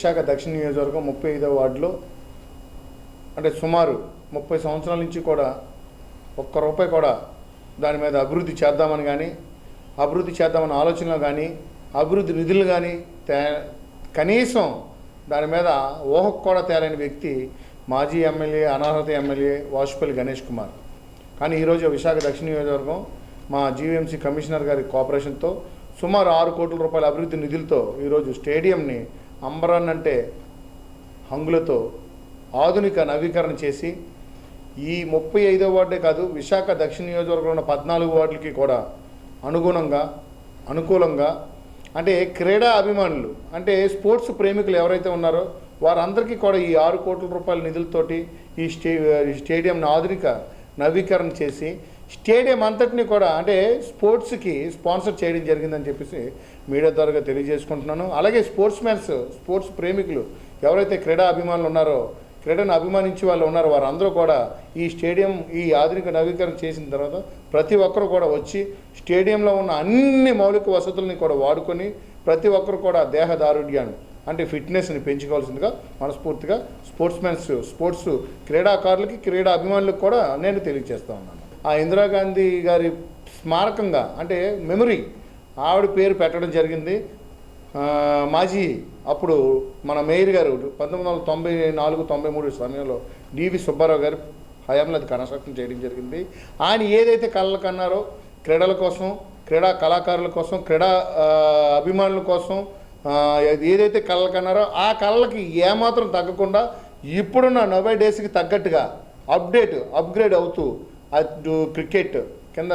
విశాఖ దక్షిణ నియోజకవర్గం ముప్పై ఐదవ వార్డులో అంటే సుమారు ముప్పై సంవత్సరాల నుంచి కూడా ఒక్క రూపాయి కూడా దాని మీద అభివృద్ధి చేద్దామని కానీ అభివృద్ధి చేద్దామని ఆలోచనలు కానీ అభివృద్ధి నిధులు కానీ తే కనీసం దాని మీద ఊహకు కూడా తేలని వ్యక్తి మాజీ ఎమ్మెల్యే అనర్హత ఎమ్మెల్యే వాసుపల్లి గణేష్ కుమార్. కానీ ఈరోజు విశాఖ దక్షిణ నియోజకవర్గం మా జీవీఎంసీ కమిషనర్ గారి కోఆపరేషన్తో సుమారు ఆరు కోట్ల రూపాయల అభివృద్ధి నిధులతో ఈరోజు స్టేడియంని అంబరాన్ అంటే హంగులతో ఆధునిక నవీకరణ చేసి ఈ ముప్పై ఐదో వార్డే కాదు విశాఖ దక్షిణ నియోజకవర్గంలో ఉన్న పద్నాలుగు వార్డులకి కూడా అనుగుణంగా అనుకూలంగా అంటే క్రీడా అభిమానులు అంటే స్పోర్ట్స్ ప్రేమికులు ఎవరైతే ఉన్నారో వారందరికీ కూడా ఈ ఆరు కోట్ల రూపాయల నిధులతోటి ఈ స్టే ఈ స్టేడియంను ఆధునిక నవీకరణ చేసి స్టేడియం అంతటిని కూడా అంటే స్పోర్ట్స్కి స్పాన్సర్ చేయడం జరిగిందని చెప్పేసి మీడియా ద్వారా తెలియజేసుకుంటున్నాను. అలాగే స్పోర్ట్స్ మ్యాన్స్ స్పోర్ట్స్ ప్రేమికులు ఎవరైతే క్రీడా అభిమానులు ఉన్నారో క్రీడను అభిమానించే వాళ్ళు ఉన్నారో వారందరూ కూడా ఈ స్టేడియం ఈ ఆధునిక నవీకరణ చేసిన తర్వాత ప్రతి ఒక్కరు కూడా వచ్చి స్టేడియంలో ఉన్న అన్ని మౌలిక వసతుల్ని కూడా వాడుకొని ప్రతి ఒక్కరు కూడా దేహదారుడ్యాన్ని అంటే ఫిట్నెస్ని పెంచుకోవాల్సిందిగా మనస్ఫూర్తిగా స్పోర్ట్స్ మ్యాన్స్ స్పోర్ట్స్ క్రీడాకారులకి క్రీడా అభిమానులకు కూడా నేను తెలియజేస్తా ఉన్నాను. ఆ ఇందిరాగాంధీ గారి స్మారకంగా అంటే మెమరీ ఆవిడ పేరు పెట్టడం జరిగింది. మాజీ అప్పుడు మన మేయర్ గారు పంతొమ్మిది వందల తొంభై నాలుగు తొంభై మూడు సమయంలో డివి సుబ్బారావు గారు హయాంలో అది కన్స్ట్రక్షన్ చేయడం జరిగింది. ఆయన ఏదైతే కళలు కన్నారో క్రీడల కోసం క్రీడా కళాకారుల కోసం క్రీడా అభిమానుల కోసం ఏదైతే కళలు కన్నారో ఆ కళలకి ఏమాత్రం తగ్గకుండా ఇప్పుడున్న నవై డేస్కి తగ్గట్టుగా అప్డేట్ అప్గ్రేడ్ అవుతూ అటు క్రికెట్ కింద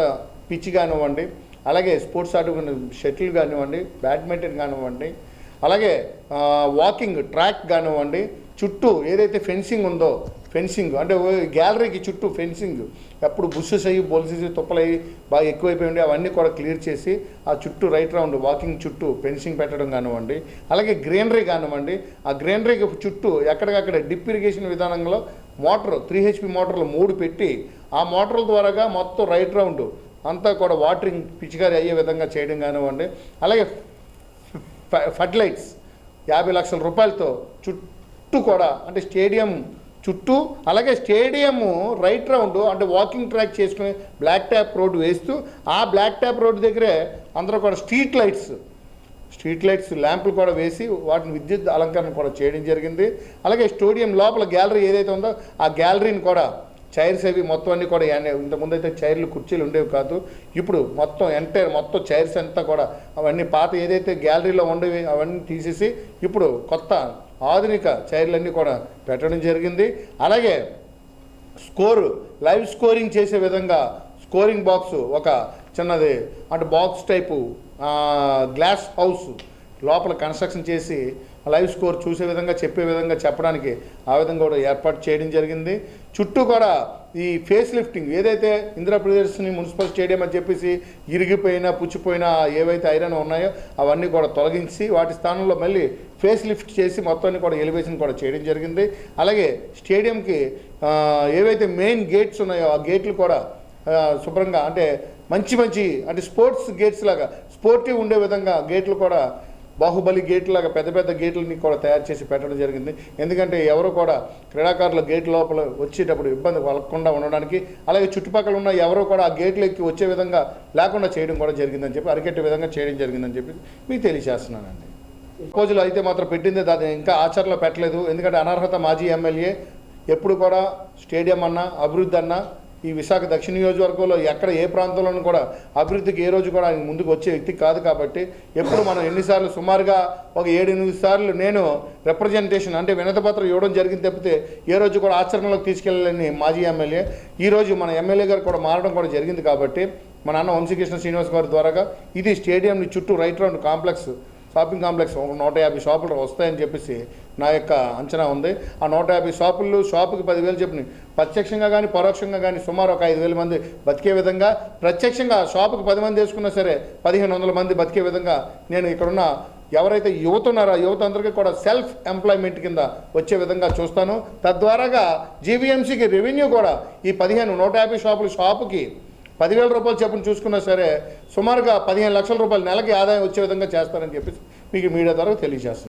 పిచ్ కానివ్వండి అలాగే స్పోర్ట్స్ ఆట షటిల్ కానివ్వండి బ్యాడ్మింటన్ కానివ్వండి అలాగే వాకింగ్ ట్రాక్ కానివ్వండి చుట్టూ ఏదైతే ఫెన్సింగ్ ఉందో ఫెన్సింగ్ అంటే గ్యాలరీకి చుట్టూ ఫెన్సింగ్ ఎప్పుడు బుషెస్ అయ్యి బొల్సెస్ తుప్పలయ్యి బాగా ఎక్కువైపోయి ఉండి అవన్నీ కూడా క్లియర్ చేసి ఆ చుట్టూ రైట్ రౌండ్ వాకింగ్ చుట్టూ ఫెన్సింగ్ పెట్టడం కానివ్వండి అలాగే గ్రీనరీ కానివ్వండి ఆ గ్రీనరీకి చుట్టూ ఎక్కడికక్కడ డిప్ ఇరిగేషన్ విధానంలో మోటార్ త్రీ హెచ్పి మోటార్లు మూడు పెట్టి ఆ మోటార్ల ద్వారాగా మొత్తం రైట్ రౌండ్ అంతా కూడా వాటరింగ్ పిచికారి అయ్యే విధంగా చేయడం కానివ్వండి. అలాగే ఫడ్ లైట్స్ యాభై లక్షల రూపాయలతో చుట్టూ కూడా అంటే స్టేడియం చుట్టూ అలాగే స్టేడియము రైట్ రౌండ్ అంటే వాకింగ్ ట్రాక్ చేసుకుని బ్లాక్ ట్యాప్ రోడ్డు వేస్తూ ఆ బ్లాక్ ట్యాప్ రోడ్డు దగ్గరే అందరూ కూడా స్ట్రీట్ లైట్స్ స్ట్రీట్ లైట్స్ ల్యాంపులు కూడా వేసి వాటిని విద్యుత్ అలంకరణ కూడా చేయడం జరిగింది. అలాగే స్టేడియం లోపల గ్యాలరీ ఏదైతే ఉందో ఆ గ్యాలరీని కూడా చైర్స్ అవి మొత్తం అన్నీ కూడా ఇంతకుముందు అయితే చైర్లు కుర్చీలు ఉండేవి కాదు. ఇప్పుడు మొత్తం ఎంటైర్ మొత్తం చైర్స్ అంతా కూడా అవన్నీ పాత ఏదైతే గ్యాలరీలో ఉండేవి అవన్నీ తీసేసి ఇప్పుడు కొత్త ఆధునిక చైర్లన్నీ కూడా పెట్టడం జరిగింది. అలాగే స్కోరు లైవ్ స్కోరింగ్ చేసే విధంగా స్కోరింగ్ బాక్స్ ఒక చిన్నది అంటే బాక్స్ టైపు గ్లాస్ హౌస్ లోపల కన్స్ట్రక్షన్ చేసి లైవ్ స్కోర్ చూసే విధంగా చెప్పే విధంగా చెప్పడానికి ఆ విధంగా కూడా ఏర్పాటు చేయడం జరిగింది. చుట్టూ కూడా ఈ ఫేస్ లిఫ్టింగ్ ఏదైతే ఇందిరా మున్సిపల్ స్టేడియం అని చెప్పేసి ఇరిగిపోయినా పుచ్చిపోయినా ఏవైతే ఐరన్ ఉన్నాయో అవన్నీ కూడా తొలగించి వాటి స్థానంలో మళ్ళీ ఫేస్ లిఫ్ట్ చేసి మొత్తాన్ని కూడా ఎలివేషన్ కూడా చేయడం జరిగింది. అలాగే స్టేడియంకి ఏవైతే మెయిన్ గేట్స్ ఉన్నాయో ఆ గేట్లు కూడా శుభ్రంగా అంటే మంచి మంచి అంటే స్పోర్ట్స్ గేట్స్ లాగా స్పోర్టివ్ ఉండే విధంగా గేట్లు కూడా బాహుబలి గేట్ లాగా పెద్ద పెద్ద గేట్లని కూడా తయారు చేసి పెట్టడం జరిగింది. ఎందుకంటే ఎవరు కూడా క్రీడాకారుల గేట్ లోపల వచ్చేటప్పుడు ఇబ్బంది కలగకుండా ఉండడానికి అలాగే చుట్టుపక్కల ఉన్న ఎవరు కూడా ఆ గేట్లు ఎక్కి వచ్చే విధంగా లేకుండా చేయడం కూడా జరిగిందని చెప్పి అరికెట్టే విధంగా చేయడం జరిగిందని చెప్పి మీకు తెలియజేస్తున్నానండి. ప్రపోజల్ అయితే మాత్రం పెట్టింది దాన్ని ఇంకా ఆచరణలో పెట్టలేదు. ఎందుకంటే అనర్హత మాజీ ఎమ్మెల్యే ఎప్పుడు కూడా స్టేడియం అన్నా అభివృద్ధి అన్నా ఈ విశాఖ దక్షిణ నియోజకవర్గంలో ఎక్కడ ఏ ప్రాంతంలోనూ కూడా అభివృద్ధికి ఏ రోజు కూడా ఆయన ముందుకు వచ్చే వ్యక్తి కాదు కాబట్టి ఎప్పుడు మనం ఎన్నిసార్లు సుమారుగా ఒక ఏడు ఎనిమిది సార్లు నేను రిప్రజెంటేషన్ అంటే వినతపత్రం ఇవ్వడం జరిగింది తప్పితే ఏ రోజు కూడా ఆచరణలోకి తీసుకెళ్ళలేని మాజీ ఎమ్మెల్యే. ఈ రోజు మన ఎమ్మెల్యే గారు కూడా మారడం కూడా జరిగింది కాబట్టి మన అన్న వంశీకృష్ణ శ్రీనివాస్ గారి ద్వారాగా ఇది స్టేడియంని చుట్టూ right round complex shopping complex ఒక నూట యాభై షాపులు వస్తాయని చెప్పేసి నా యొక్క అంచనా ఉంది. ఆ నూట యాభై షాపులు షాపుకి పదివేలు చెప్పిన ప్రత్యక్షంగా కానీ పరోక్షంగా కానీ సుమారు ఒక ఐదు వేల మంది బతికే విధంగా ప్రత్యక్షంగా షాపుకి పది మంది వేసుకున్నా సరే పదిహేను వందల మంది బతికే విధంగా నేను ఇక్కడున్న ఎవరైతే యువత ఉన్నారో యువత అందరికీ కూడా సెల్ఫ్ ఎంప్లాయ్మెంట్ కింద వచ్చే విధంగా చూస్తాను. తద్వారాగా జీవీఎంసీకి రెవెన్యూ కూడా ఈ పదిహేను నూట యాభై షాపులు షాపుకి పదివేల రూపాయలు చెప్పును చూసుకున్నా సరే సుమారుగా పదిహేను లక్షల రూపాయలు నెలకి ఆదాయం వచ్చే విధంగా చేస్తారని చెప్పి మీకు మీడియా ద్వారా తెలియజేస్తున్నాను